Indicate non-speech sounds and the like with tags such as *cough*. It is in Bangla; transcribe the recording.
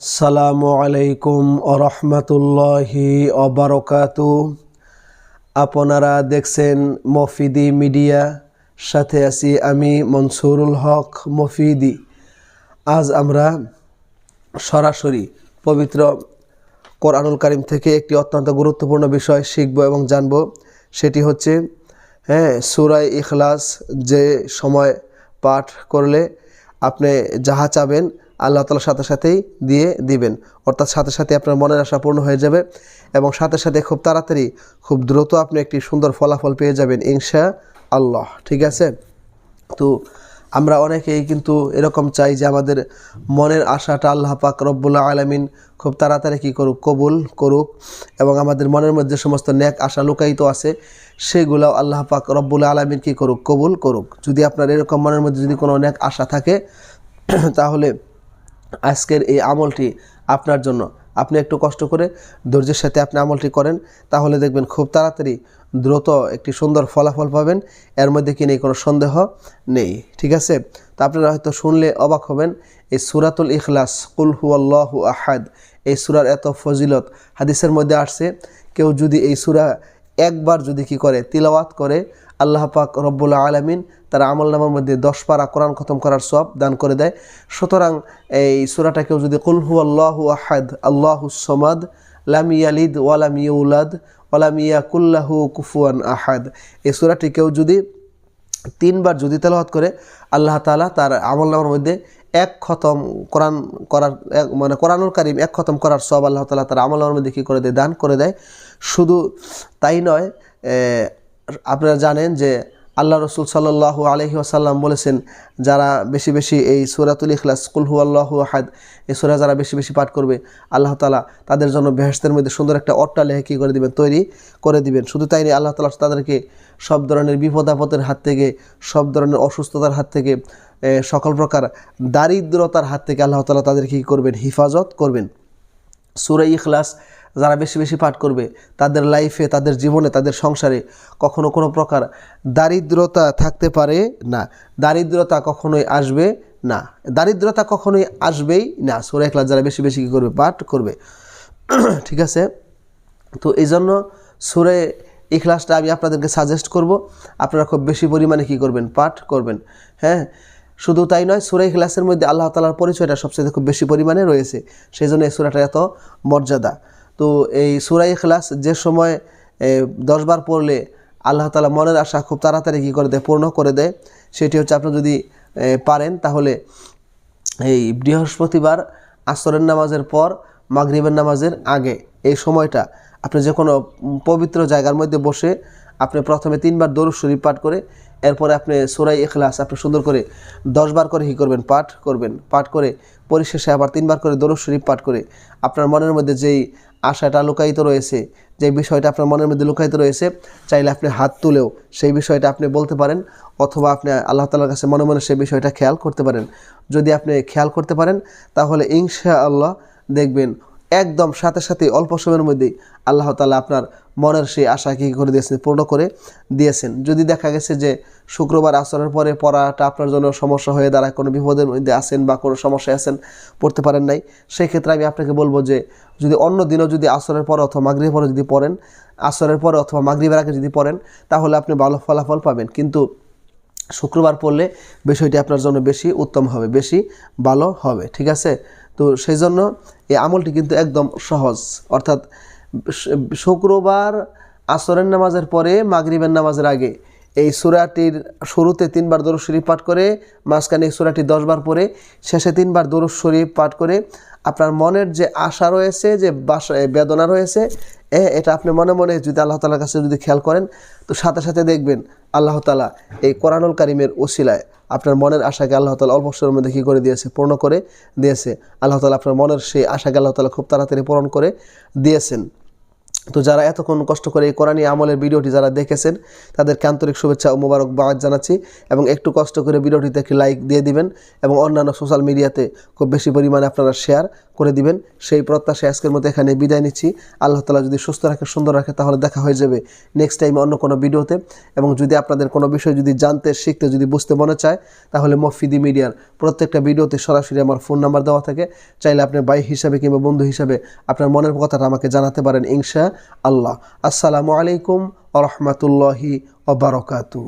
আসসালামু আলাইকুম রহমতুল্লাহি অবরকাতু আপনারা দেখছেন মফিদি মিডিয়া, সাথে আছি আমি মনসুরুল হক মফিদি। আজ আমরা সরাসরি পবিত্র কোরআনুল কারিম থেকে একটি অত্যন্ত গুরুত্বপূর্ণ বিষয় শিখব এবং জানব। সেটি হচ্ছে হ্যাঁ সুরাই ইখলাস যে সময় পাঠ করলে আপনি যাহা চাবেন আল্লাহ তালার সাথে সাথেই দিয়ে দিবেন। অর্থাৎ সাথে সাথে আপনার মনের আশা পূর্ণ হয়ে যাবে এবং সাথে সাথে খুব তাড়াতাড়ি, খুব দ্রুত আপনি একটি সুন্দর ফলাফল পেয়ে যাবেন ইনশা আল্লাহ ঠিক আছে? তো আমরা অনেকেই কিন্তু এরকম চাই যে আমাদের মনের আশাটা আল্লাহ পাক রব্বুল্লাহ আলমিন খুব তাড়াতাড়ি কী করুক, কবুল করুক এবং আমাদের মনের মধ্যে সমস্ত ন্যাক আশা লুকায়িত আছে, সেগুলোও আল্লাহ পাক রব্বুল্লাহ আলমিন কী করুক, কবুল করুক। যদি আপনার এরকম মনের মধ্যে যদি কোনো ন্যাক আশা থাকে, *clears throat* তাহলে আজকের এই আমলটি আপনার জন্য। আপনি একটু কষ্ট করে ধৈর্যের সাথে আপনি আমলটি করেন, তাহলে দেখবেন খুব তাড়াতাড়ি দ্রুত একটি সুন্দর ফলাফল পাবেন। এর মধ্যে কি নেই? কোনো সন্দেহ নেই, ঠিক আছে? তা আপনারা হয়তো শুনলে অবাক হবেন, এই সুরাতুল ইখলাস, কুল হু আল্লাহু আহাদ, এই সুরার এত ফজিলত হাদিসের মধ্যে আসছে, কেউ যদি এই সুরা একবার যদি কি করে, তিলাওয়াত করে আল্লাহ পাক রব্বুল্লা আলমিন তার আমল নামার মধ্যে দশ পারা কোরআন খতম করার সব দান করে দেয়। সুতরাং এই সুরাটা কেউ যদি কুলহু আল্লাহ আহাদ, আল্লাহু সমাদ, লাম ইয়ালিদ ওয়ালাম ইউলাদ ওয়ালাম ইয়াকুল্লাহু কুফুয়ান আহাদ। এই সুরাটি কেউ যদি তিনবার যদি তেলাওয়াত করে, আল্লাহ তালা তার আমল নামার মধ্যে এক খতম কোরআন করার, এক মানে কোরআনুল কারিম এক খতম করার সব আল্লাহ তালা তার আমল নামার মধ্যে কী করে দেয়? দান করে দেয়। শুধু তাই নয় আপনারা জানেন যে আল্লাহ রসুল সাল্লাহ আলহি আসাল্লাম বলেছেন, যারা বেশি বেশি এই সুরাতুল ইখলাস কুলহু আল্লাহ আহাদ, এই সুরা যারা বেশি বেশি পাঠ করবে, আল্লাহ তালা তাদের জন্য বেহেস্তের মধ্যে সুন্দর একটা অট্টালেখা কী করে দিবেন? তৈরি করে দিবেন। শুধু তাই নিয়ে, আল্লাহ তালা তাদেরকে সব ধরনের বিপদ আপদের হাত থেকে, সব ধরনের অসুস্থতার হাত থেকে সকল প্রকার দারিদ্রতার হাত থেকে আল্লাহ তালা তাদেরকে কী করবেন? হিফাজত করবেন। সুরা ইখলাস যারা বেশি বেশি পাঠ করবে, তাদের লাইফে তাদের জীবনে, তাদের সংসারে কখনো কোনো প্রকার দারিদ্রতা থাকতে পারে না। দারিদ্রতা কখনোই আসবে না। দারিদ্রতা কখনোই আসবেই না। সুরা ইখলাস যারা বেশি বেশি কী করবে পাঠ করবে, *clears throat* ঠিক আছে? তো এই জন্য সুরে ইখলাসটা আমি আপনাদেরকে সাজেস্ট করব, আপনারা খুব বেশি পরিমাণে কী করবেন? পাঠ করবেন। হ্যাঁ? শুধু তাই নয়, সুরা ইখলাসের মধ্যে আল্লাহ তালার পরিচয়টা সবচেয়ে খুব বেশি পরিমাণে রয়েছে। সেই জন্য এই সুরাটা এত মর্যাদা। তো এই সুরাই খ্লাস যে সময় দশবার পড়লে আল্লাহ তালা মনের আশা খুব তাড়াতাড়ি কী করে দেয়? পূর্ণ করে দেয়। সেটি হচ্ছে আপনি যদি পারেন তাহলে এই বৃহস্পতিবার আসরের নামাজের পর মাগরিবের নামাজের আগে এই সময়টা আপনি যে কোনো পবিত্র জায়গার মধ্যে বসে আপনি প্রথমে তিনবার দরুদ শরীফ পাঠ করে, এরপরে আপনি সোরাই এখলাস আপনি সুন্দর করে দশবার করে কী করবেন, পাঠ করবেন। পাঠ করে পরিশেষে আবার তিনবার করে দরুদ শরীফ পাঠ করে আপনার মনের মধ্যে যেই আশাটা লুকায়িত রয়েছে যে বিষয়টা আপনার মনের মধ্যে লুকায়িত রয়েছে, চাইলে আপনি হাত তুলেও সেই বিষয়টা আপনি বলতে পারেন অথবা আপনি আল্লাহ তালার কাছে মনে মনে সেই বিষয়টা খেয়াল করতে পারেন। যদি আপনি খেয়াল করতে পারেন, তাহলে ইনশা আল্লাহ দেখবেন একদম সাথে সাথে অল্প সময়ের মধ্যেই আল্লাহ তালা আপনার মনের সেই আশা কী করে দিয়েছেন, পূর্ণ করে দিয়েছেন। যদি দেখা গেছে যে শুক্রবার আসরের পরে পড়াটা আপনার জন্য সমস্যা হয়ে দাঁড়ায়, কোনো বিপদের মধ্যে আসেন বা কোনো সমস্যায় আছেন, পড়তে পারেন নাই সেই ক্ষেত্রে আমি আপনাকে বলব যে যদি অন্য দিনও যদি আসরের পরে অথবা মাগরিবের পরে যদি পড়েন আসরের পরে অথবা মাগরিবের আগে যদি পড়েন, তাহলে আপনি ভালো ফলাফল পাবেন। কিন্তু শুক্রবার পড়লে বিষয়টি আপনার জন্য বেশি উত্তম হবে, বেশি ভালো হবে, ঠিক আছে? তো সেই জন্য এই আমলটি কিন্তু একদম সহজ। অর্থাৎ শুক্রবার আসরের নামাজের পরে মাগরিবের নামাজের আগে এই সুরাটির শুরুতে তিনবার দরুদ শরীফ পাঠ করে, মাঝখানে এই সুরাটি দশবার পরে শেষে তিনবার দরুদ শরীফ পাঠ করে আপনার মনের যে আশা রয়েছে, যে বাসা বেদনা রয়েছে, এ, এটা আপনি মনে মনে যদি আল্লাহ তালার কাছে যদি খেয়াল করেন, তো সাথে সাথে দেখবেন আল্লাহ তালা এই কোরআনুল কারিমের ওসিলায় আপনার মনের আশাকে আল্লাহ তালা অল্প সময়ের মধ্যে কী করে দিয়েছে? পূর্ণ করে দিয়েছে। আল্লাহ তালা আপনার মনের সেই আশাকে আল্লাহ তালা খুব তাড়াতাড়ি পূরণ করে দিয়েছেন। তো যারা এতক্ষণ কষ্ট করে এই কোরআনী আমলের ভিডিওটি যারা দেখেছেন, তাদেরকে আন্তরিক শুভেচ্ছা ও মোবারকবাদ জানাচ্ছি এবং একটু কষ্ট করে ভিডিওটিতে একটি লাইক দিয়ে দিবেন এবং অন্যান্য সোশ্যাল মিডিয়াতে খুব বেশি পরিমাণে আপনারা শেয়ার করে দিবেন। সেই প্রত্যাশা আজকের মতো এখানে বিদায় নিচ্ছি। আল্লাহ তালা যদি সুস্থ রাখে, সুন্দর রাখে, তাহলে দেখা হয়ে যাবে নেক্সট টাইম অন্য কোনো ভিডিওতে। এবং যদি আপনাদের কোনো বিষয় যদি জানতে, শিখতে, যদি বুঝতে মনে চায়, তাহলে মফিদি মিডিয়ার প্রত্যেকটা ভিডিওতে সরাসরি আমার ফোন নাম্বার দেওয়া থাকে। চাইলে আপনি ভাই হিসাবে কিংবা বন্ধু হিসাবে আপনার মনের কথাটা আমাকে জানাতে পারেন, ইনশা আল্লাহ। আসসালামু আলাইকুম আ রহমতুল্লাহি ওবরকাতু